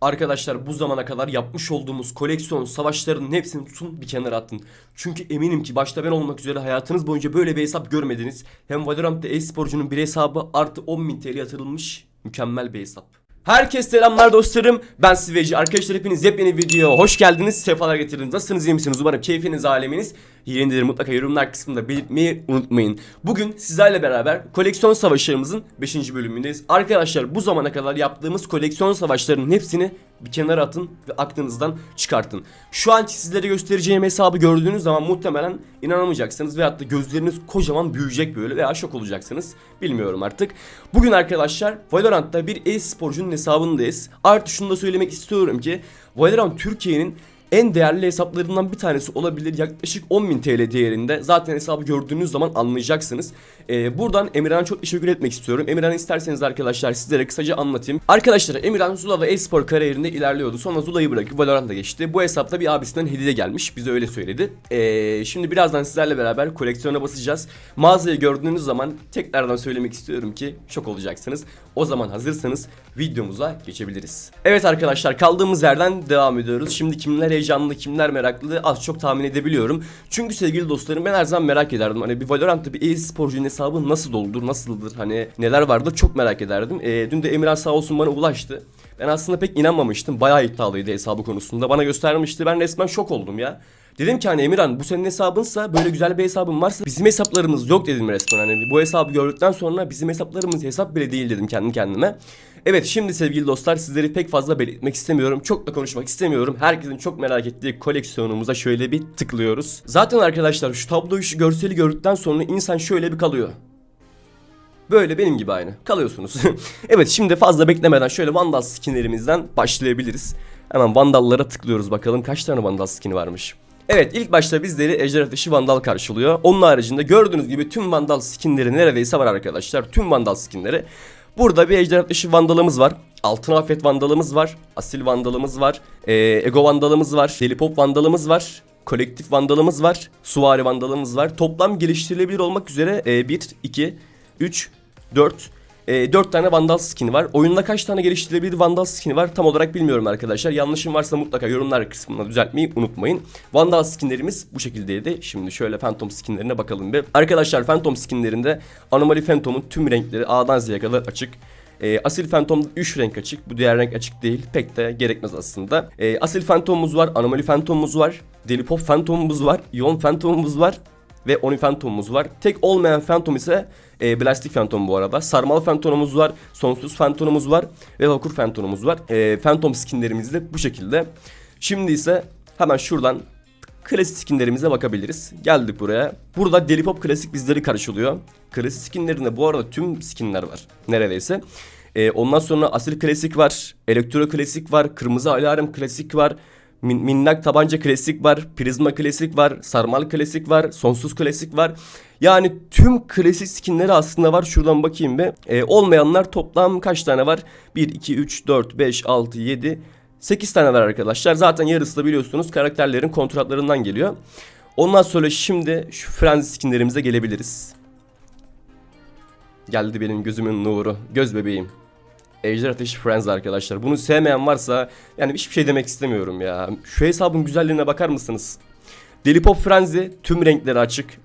Arkadaşlar bu zamana kadar yapmış olduğumuz koleksiyon savaşlarının hepsini tutun bir kenara atın. Çünkü eminim ki başta ben olmak üzere hayatınız boyunca böyle bir hesap görmediniz. Hem Valorant'ta e-sporcunun bir hesabı artı 10.000 TL yatırılmış mükemmel bir hesap. Herkese selamlar dostlarım. Ben Siveci. Arkadaşlar hepiniz yepyeni videoya hoş geldiniz. Sefalar getirdiniz. Nasılsınız iyi misiniz? Umarım keyfiniz aleminiz yerindedir. Mutlaka yorumlar kısmında belirtmeyi unutmayın. Bugün sizlerle beraber koleksiyon savaşlarımızın 5. bölümündeyiz. Arkadaşlar bu zamana kadar yaptığımız koleksiyon savaşlarının hepsini bir kenara atın ve aklınızdan çıkartın. Şu anki sizlere göstereceğim hesabı gördüğünüz zaman muhtemelen inanamayacaksınız veyahut da gözleriniz kocaman büyüyecek böyle veya şok olacaksınız. Bilmiyorum artık. Bugün arkadaşlar Valorant'ta bir e-sporcunun hesabındayız. Artı şunu da söylemek istiyorum ki Valorant Türkiye'nin en değerli hesaplarından bir tanesi olabilir. Yaklaşık 10.000 TL değerinde. Zaten hesabı gördüğünüz zaman anlayacaksınız. Ee, buradan Emirhan'a çok teşekkür etmek istiyorum. Emirhan isterseniz arkadaşlar sizlere kısaca anlatayım. Arkadaşlar Emirhan Zula ve e-spor kariyerinde ilerliyordu. Sonra Zula'yı bırakıp Valorant'a geçti. Bu hesapta bir abisinden hediye gelmiş. Bize öyle söyledi. Ee, şimdi birazdan sizlerle beraber koleksiyona basacağız. Mağazayı gördüğünüz zaman tekrardan söylemek istiyorum ki şok olacaksınız. O zaman hazırsanız videomuza geçebiliriz. Evet arkadaşlar kaldığımız yerden devam ediyoruz. Şimdi kimler heyecanlı, kimler meraklı az çok tahmin edebiliyorum. Çünkü sevgili dostlarım ben her zaman merak ederdim. Hani bir Valorant'ta bir e-sporcunun hesabı nasıl olur, nasıldır, hani neler vardı çok merak ederdim. Ee, dün de Emirhan sağ olsun bana ulaştı. Ben aslında pek inanmamıştım. Bayağı iddialıydı hesabı konusunda. Bana göstermişti. Ben resmen şok oldum ya. Dedim ki hani Emirhan bu senin hesabınsa böyle güzel bir hesabın varsa bizim hesaplarımız yok dedim resmen. Hani bu hesabı gördükten sonra bizim hesaplarımız hesap bile değil dedim kendi kendime. Evet şimdi sevgili dostlar sizleri pek fazla belirtmek istemiyorum. Çok da konuşmak istemiyorum. Herkesin çok merak ettiği koleksiyonumuza şöyle bir tıklıyoruz. Zaten arkadaşlar şu tabloyu şu görseli gördükten sonra insan şöyle bir kalıyor. Böyle benim gibi aynı. Kalıyorsunuz. evet şimdi fazla beklemeden şöyle Vandal skinlerimizden başlayabiliriz. Hemen Vandal'lara tıklıyoruz bakalım kaç tane Vandal skini varmış. Evet ilk başta bizleri Ejder Ateşi Vandal karşılıyor. Onun haricinde gördüğünüz gibi tüm Vandal skinleri neredeyse var arkadaşlar. Tüm Vandal skinleri. Burada bir Ejder Ateşi Vandalımız var. Altın Afet Vandalımız var. Asil Vandalımız var. Ee, Ego Vandalımız var. Deli Pop Vandalımız var. Kolektif Vandalımız var. Suvari Vandalımız var. Toplam geliştirilebilir olmak üzere e, 1, 2, 3, 4, e, 4 tane Vandal skin'i var. Oyunda kaç tane geliştirilebilir Vandal skin'i var tam olarak bilmiyorum arkadaşlar. Yanlışım varsa mutlaka yorumlar kısmına düzeltmeyi unutmayın. Vandal skinlerimiz bu şekildeydi. Şimdi şöyle Phantom skinlerine bakalım bir. Arkadaşlar Phantom skinlerinde Anomaly Phantom'un tüm renkleri A'dan Z'ye kadar açık. E, Asil Phantom 3 renk açık. Bu diğer renk açık değil. Pek de gerekmez aslında. E, Asil Phantom'umuz var. Anomaly Phantom'umuz var. Deli Pop Phantom'umuz var. Ion Phantom'umuz var. Ve Oni Phantom'umuz var. Tek olmayan Phantom ise e, Plastik Phantom bu arada. Sarmal Phantom'umuz var. Sonsuz Phantom'umuz var. Ve Vakur Phantom'umuz var. E, Phantom skinlerimiz de bu şekilde. Şimdi ise hemen şuradan klasik skinlerimize bakabiliriz. Geldik buraya. Burada Deli Pop klasik bizleri karşılıyor. Klasik skinlerinde bu arada tüm skinler var. Neredeyse. E, ondan sonra Asil Klasik var. Elektro Klasik var. Kırmızı Alarm Klasik var. Min- minnak tabanca klasik var, prizma klasik var, sarmal klasik var, sonsuz klasik var. Yani tüm klasik skinleri aslında var. Şuradan bakayım bir. Ee, olmayanlar toplam kaç tane var? 1, 2, 3, 4, 5, 6, 7, 8 tane var arkadaşlar. Zaten yarısı da biliyorsunuz karakterlerin kontratlarından geliyor. Ondan sonra şimdi şu frenzi skinlerimize gelebiliriz. Geldi benim gözümün nuru, göz bebeğim. Ejder Ateşi Friends arkadaşlar. Bunu sevmeyen varsa yani hiçbir şey demek istemiyorum ya. Şu hesabın güzelliğine bakar mısınız? Deli Pop Frenzy tüm renkleri açık.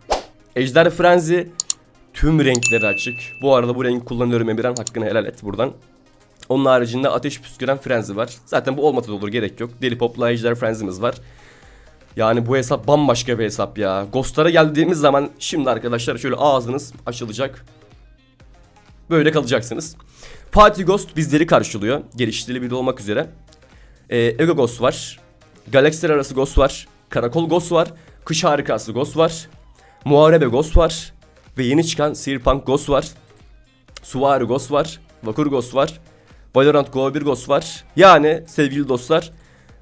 Ejder Frenzy tüm renkleri açık. Bu arada bu rengi kullanıyorum Emirhan hakkını helal et buradan. Onun haricinde ateş püsküren Frenzy var. Zaten bu olmasa da olur gerek yok. Deli Pop'la Ejder Frenzy'miz var. Yani bu hesap bambaşka bir hesap ya. Ghostlara geldiğimiz zaman şimdi arkadaşlar şöyle ağzınız açılacak. Böyle kalacaksınız. Party Ghost bizleri karşılıyor. Geliştirilebilir olmak üzere. Ee, Ego Ghost var. Galaksiler arası Ghost var. Karakol Ghost var. Kış harikası Ghost var. Muharebe Ghost var. Ve yeni çıkan Cyberpunk Ghost var. Suvari Ghost var. Vakur Ghost var. Valorant Go 1 Ghost var. Yani sevgili dostlar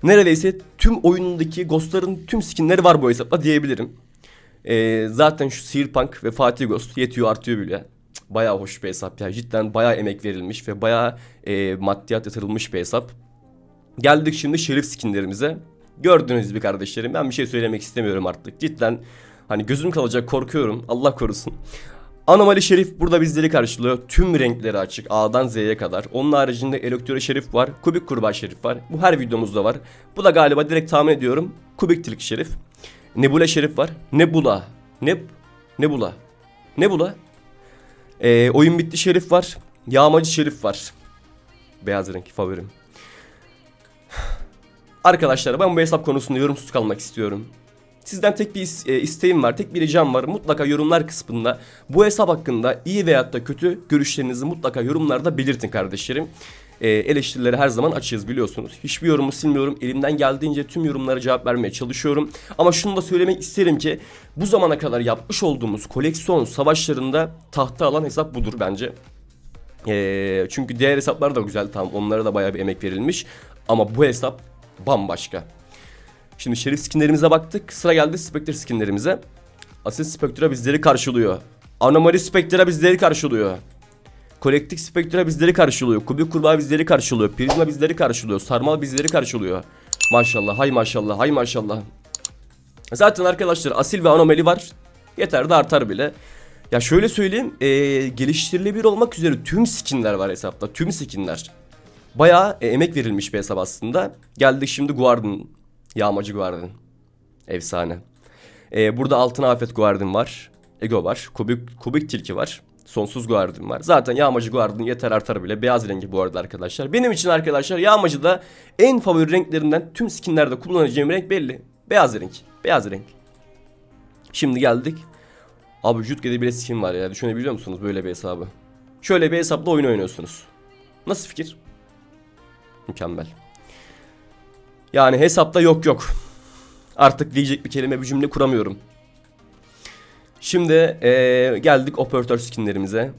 neredeyse tüm oyundaki Ghost'ların tüm skinleri var bu hesapla diyebilirim. Ee, zaten şu Cyberpunk ve Fatih Ghost yetiyor artıyor bile. Bayağı hoş bir hesap ya. Cidden bayağı emek verilmiş ve bayağı e, maddiyat yatırılmış bir hesap. Geldik şimdi şerif skinlerimize. Gördüğünüz gibi kardeşlerim ben bir şey söylemek istemiyorum artık. Cidden hani gözüm kalacak korkuyorum. Allah korusun. Anomali Şerif burada bizleri karşılıyor. Tüm renkleri açık A'dan Z'ye kadar. Onun haricinde Elektro Şerif var. Kubik Kurbağa Şerif var. Bu her videomuzda var. Bu da galiba direkt tahmin ediyorum. Kubik Tilki Şerif. Nebula Şerif var. Nebula. Neb Nebula. Nebula. Ee, oyun bitti Şerif var. Yağmacı Şerif var. Beyaz renk favorim. Arkadaşlar ben bu hesap konusunda yorumsuz kalmak istiyorum. Sizden tek bir e, isteğim var, tek bir ricam var. Mutlaka yorumlar kısmında bu hesap hakkında iyi veyahut da kötü görüşlerinizi mutlaka yorumlarda belirtin kardeşlerim. E, eleştirilere her zaman açığız biliyorsunuz. Hiçbir yorumu silmiyorum. Elimden geldiğince tüm yorumlara cevap vermeye çalışıyorum. Ama şunu da söylemek isterim ki bu zamana kadar yapmış olduğumuz koleksiyon savaşlarında tahta alan hesap budur bence. Ee, çünkü diğer hesaplar da güzel tamam onlara da bayağı bir emek verilmiş. Ama bu hesap bambaşka. Şimdi şerif skinlerimize baktık. Sıra geldi Spectre skinlerimize. Asil Spectre bizleri karşılıyor. Anomali Spectre bizleri karşılıyor. Kolektif Spectre bizleri karşılıyor. Kubik Kurbağa bizleri karşılıyor. Prizma bizleri karşılıyor. Sarmal bizleri karşılıyor. Maşallah hay maşallah hay maşallah. Zaten arkadaşlar asil ve anomali var. Yeter de artar bile. Ya şöyle söyleyeyim, e, geliştirilebilir olmak üzere tüm skinler var hesapta, tüm skinler. Bayağı e, emek verilmiş bir hesap aslında. Geldik şimdi Guardian, Yağmacı Guardian. Efsane. E, burada Altın Afet Guardian var, Ego var, Kubik, Kubik Tilki var. Sonsuz Guardian var. Zaten Yağmacı Guardian yeter artar bile. Beyaz rengi bu arada arkadaşlar. Benim için arkadaşlar Yağmacı da en favori renklerinden tüm skinlerde kullanacağım renk belli. Beyaz renk. Beyaz renk. Şimdi geldik Abi Jutge'de bile skin var ya düşünebiliyor musunuz böyle bir hesabı? Şöyle bir hesapla oyun oynuyorsunuz. Nasıl fikir? Mükemmel. Yani hesapta yok yok. Artık diyecek bir kelime bir cümle kuramıyorum. Şimdi eee, geldik operatör skinlerimize.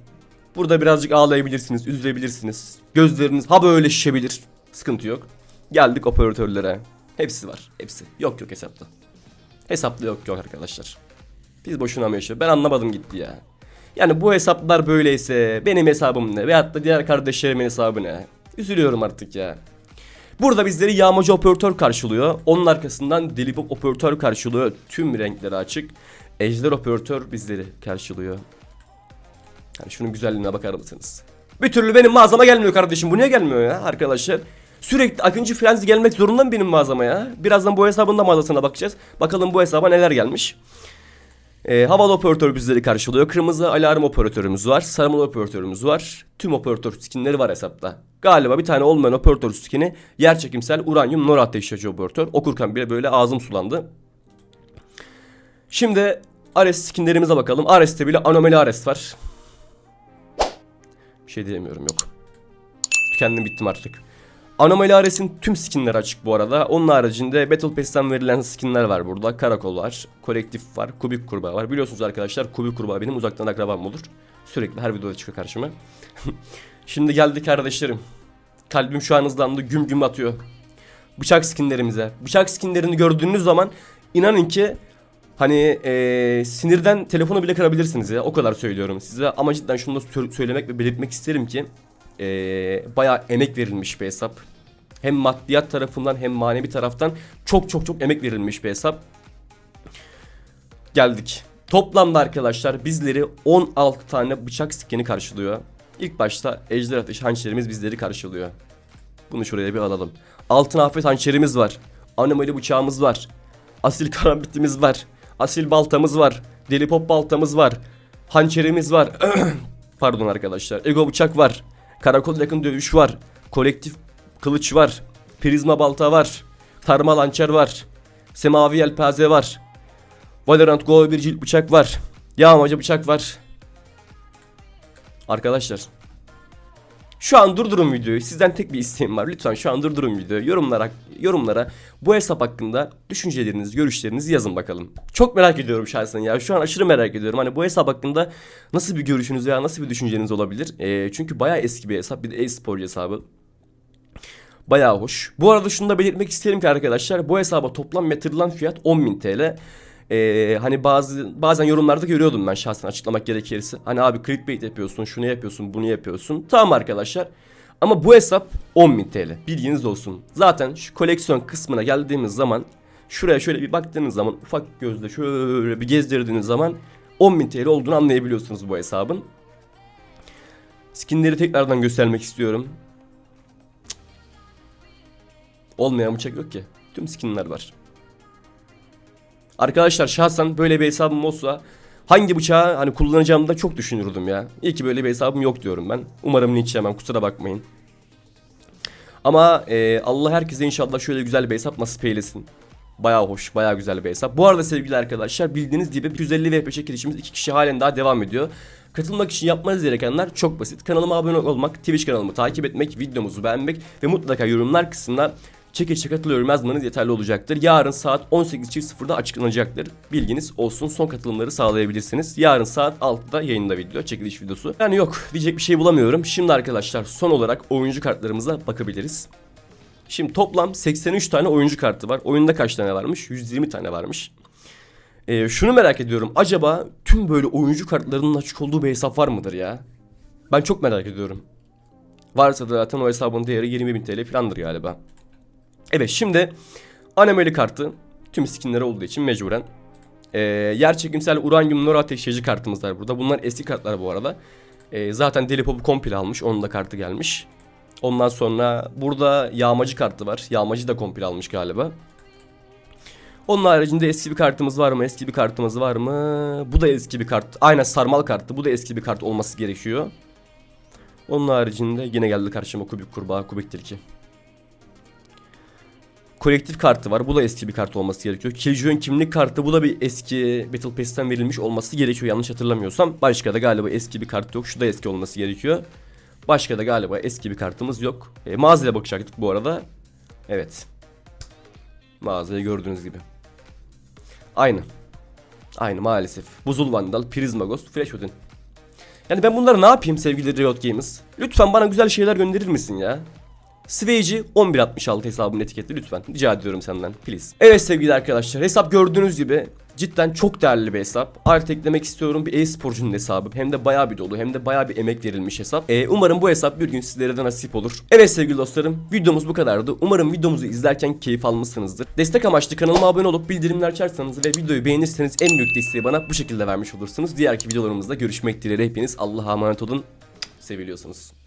Burada birazcık ağlayabilirsiniz, üzülebilirsiniz. Gözleriniz ha böyle şişebilir. Sıkıntı yok. Geldik operatörlere. Hepsi var, hepsi. Yok yok hesapta. Hesapta yok yok arkadaşlar. Biz boşuna mı yaşıyor? Ben anlamadım gitti ya. Yani bu hesaplar böyleyse benim hesabım ne? Veyahut da diğer kardeşlerimin hesabı ne? Üzülüyorum artık ya. Burada bizleri yağmacı operatör karşılıyor. Onun arkasından delipop operatör karşılıyor. Tüm renkleri açık. Ejder operatör bizleri karşılıyor. Yani şunun güzelliğine bakar mısınız? Bir türlü benim mağazama gelmiyor kardeşim. Bu niye gelmiyor ya arkadaşlar? Sürekli Akıncı Frenzy gelmek zorunda mı benim mağazama ya? Birazdan bu hesabın da mağazasına bakacağız. Bakalım bu hesaba neler gelmiş. E, havalı operatör bizleri karşılıyor. Kırmızı alarm operatörümüz var. Sarmalı operatörümüz var. Tüm operatör skinleri var hesapta. Galiba bir tane olmayan operatör skini yer çekimsel uranyum nor ateşleyıcı operatör. Okurken bile böyle ağzım sulandı. Şimdi Ares skinlerimize bakalım. Ares'te bile anomali Ares var. Bir şey diyemiyorum yok. Tükendim bittim artık. Anomali Ares'in tüm skinleri açık bu arada. Onun haricinde Battle Pass'ten verilen skinler var burada. Karakol var, kolektif var, kubik kurbağa var. Biliyorsunuz arkadaşlar kubik kurbağa benim uzaktan akrabam olur. Sürekli her videoda çıkıyor karşıma. Şimdi geldik kardeşlerim. Kalbim şu an hızlandı güm güm atıyor. Bıçak skinlerimize. Bıçak skinlerini gördüğünüz zaman inanın ki hani eee, sinirden telefonu bile kırabilirsiniz ya. O kadar söylüyorum size. Ama cidden şunu da sö- söylemek ve belirtmek isterim ki eee bayağı emek verilmiş bir hesap. Hem maddiyat tarafından hem manevi taraftan çok çok çok emek verilmiş bir hesap. Geldik. Toplamda arkadaşlar bizleri 16 tane bıçak skeni karşılıyor. İlk başta ejder ateş hançerimiz bizleri karşılıyor. Bunu şuraya bir alalım. Altın afet hançerimiz var. Anomali bıçağımız var. Asil karambitimiz var. Asil baltamız var. Deli pop baltamız var. Hançerimiz var. Pardon arkadaşlar. Ego bıçak var. Karakol yakın dövüş var. Kolektif kılıç var. Prizma balta var. Tarmal hançer var. Semavi yelpaze var. Valorant Go bir cilt bıçak var. Yağmacı bıçak var. Arkadaşlar. Şu an durdurun videoyu. Sizden tek bir isteğim var. Lütfen şu an durdurun videoyu. Yorumlara, yorumlara bu hesap hakkında düşüncelerinizi, görüşlerinizi yazın bakalım. Çok merak ediyorum şahsen ya. Şu an aşırı merak ediyorum. Hani bu hesap hakkında nasıl bir görüşünüz veya nasıl bir düşünceniz olabilir? Ee, çünkü bayağı eski bir hesap. Bir de e-spor hesabı. Bayağı hoş. Bu arada şunu da belirtmek isterim ki arkadaşlar bu hesaba toplam yatırılan fiyat 10.000 TL. Ee, hani bazı bazen yorumlarda görüyordum ben şahsen açıklamak gerekirse. Hani abi clickbait yapıyorsun, şunu yapıyorsun, bunu yapıyorsun. Tamam arkadaşlar. Ama bu hesap 10.000 TL. Bilginiz olsun. Zaten şu koleksiyon kısmına geldiğimiz zaman şuraya şöyle bir baktığınız zaman ufak gözle şöyle bir gezdirdiğiniz zaman 10.000 TL olduğunu anlayabiliyorsunuz bu hesabın. Skinleri tekrardan göstermek istiyorum. Olmayan bıçak yok ki. Tüm skinler var. Arkadaşlar şahsen böyle bir hesabım olsa hangi bıçağı hani kullanacağımı da çok düşünürdüm ya. İyi ki böyle bir hesabım yok diyorum ben. Umarım linç yemem kusura bakmayın. Ama e, Allah herkese inşallah şöyle güzel bir hesap nasip eylesin. Baya hoş, baya güzel bir hesap. Bu arada sevgili arkadaşlar bildiğiniz gibi 250 VP çekilişimiz iki kişi halen daha devam ediyor. Katılmak için yapmanız gerekenler çok basit. Kanalıma abone olmak, Twitch kanalımı takip etmek, videomuzu beğenmek ve mutlaka yorumlar kısmına çekilişe katılıyorum yazmanız yeterli olacaktır. Yarın saat 18.00'da açıklanacaktır. Bilginiz olsun son katılımları sağlayabilirsiniz. Yarın saat 6'da yayında video, çekiliş videosu. Yani yok diyecek bir şey bulamıyorum. Şimdi arkadaşlar son olarak oyuncu kartlarımıza bakabiliriz. Şimdi toplam 83 tane oyuncu kartı var. Oyunda kaç tane varmış? 120 tane varmış. Ee, şunu merak ediyorum. Acaba tüm böyle oyuncu kartlarının açık olduğu bir hesap var mıdır ya? Ben çok merak ediyorum. Varsa da zaten o hesabın değeri 20.000 TL falandır galiba. Evet şimdi anemali kartı tüm skinleri olduğu için mecburen. Ee, yer çekimsel uranyum nor ateşleyici kartımız var burada. Bunlar eski kartlar bu arada. Ee, zaten Deli Pop'u komple almış. Onun da kartı gelmiş. Ondan sonra burada yağmacı kartı var. Yağmacı da komple almış galiba. Onun haricinde eski bir kartımız var mı? Eski bir kartımız var mı? Bu da eski bir kart. Aynen sarmal kartı. Bu da eski bir kart olması gerekiyor. Onun haricinde yine geldi karşıma kubik kurbağa, kubik tilki. Kolektif kartı var. Bu da eski bir kart olması gerekiyor. Killjoy'un kimlik kartı bu da bir eski Battle Pass'ten verilmiş olması gerekiyor yanlış hatırlamıyorsam. Başka da galiba eski bir kart yok. Şu da eski olması gerekiyor. Başka da galiba eski bir kartımız yok. E, mağazaya bakacaktık bu arada. Evet. Mağazayı gördüğünüz gibi. Aynı. Aynı maalesef. Buzul Vandal, Prismagos, Flash Odin. Yani ben bunları ne yapayım sevgili Riot Games? Lütfen bana güzel şeyler gönderir misin ya? Swayci 1166 hesabını etiketli lütfen. Rica ediyorum senden. Please. Evet sevgili arkadaşlar hesap gördüğünüz gibi cidden çok değerli bir hesap. Artı eklemek istiyorum bir e-sporcunun hesabı. Hem de bayağı bir dolu hem de bayağı bir emek verilmiş hesap. Ee, umarım bu hesap bir gün sizlere de nasip olur. Evet sevgili dostlarım videomuz bu kadardı. Umarım videomuzu izlerken keyif almışsınızdır. Destek amaçlı kanalıma abone olup bildirimler açarsanız ve videoyu beğenirseniz en büyük desteği bana bu şekilde vermiş olursunuz. Diğerki videolarımızda görüşmek dileğiyle hepiniz Allah'a emanet olun. Seviliyorsunuz.